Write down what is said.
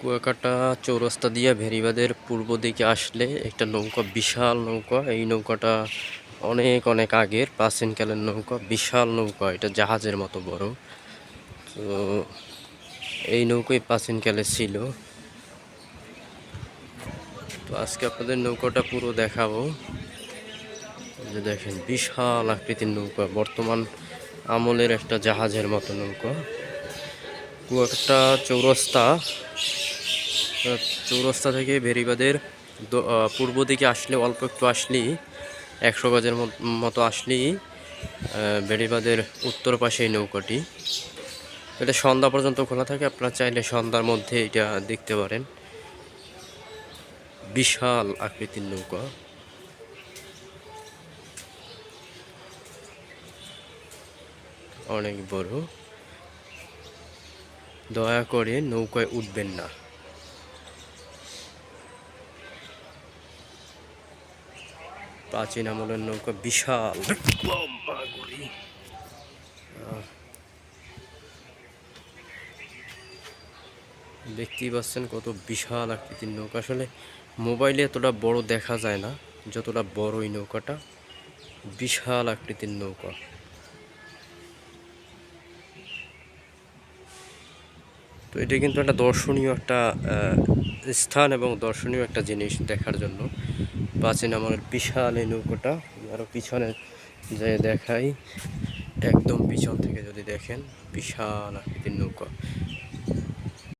কুয়াকাটা চৌরাস্তা দিয়ে ভেরিবাদের পূর্ব দিকে আসলে একটা নৌকা, বিশাল নৌকা। এই নৌকাটা অনেক অনেক আগের, প্রাচীনকালের নৌকা, বিশাল নৌকা। এটা জাহাজের মতো বড়। তো এই নৌকাই প্রাচীনকালে ছিল। তো আজকে আপনাদের নৌকাটা পুরো দেখাবো। যে দেখেন, বিশাল আকৃতির নৌকা। বর্তমান আমলের একটা জাহাজের মতো নৌকা। কুয়াকাটা চৌরাস্তা চৌরাস্তা থেকে বেরিবাদের পূর্ব দিকে আসলে, অল্প একটু আসলেই, একশো গজের মতো আসলেই বেড়িবাদের উত্তর পাশে এই নৌকাটি। এটা সন্ধ্যা পর্যন্ত খোলা থাকে, আপনারা চাইলে সন্ধ্যার মধ্যে এটা দেখতে পারেন। বিশাল আকৃতির নৌকা। অনেক বড়। দয়া করে নৌকায় উঠবেন না। প্রাচীন আমলের নৌকা বিশাল। দেখতেই পাচ্ছেন কত বিশাল আকৃতির নৌকা আসলে মোবাইলে এতটা বড় দেখা যায় না, যতটা বড় ওই নৌকাটা, বিশাল আকৃতির নৌকা তো এটা কিন্তু একটা দর্শনীয় একটা স্থান এবং দর্শনীয় একটা জিনিস দেখার জন্য। প্রাচীন আমার বিশাল এই নৌকোটা আরও পিছনে যে দেখাই, একদম পিছন থেকে যদি দেখেন, বিশাল আকৃতির নৌকা।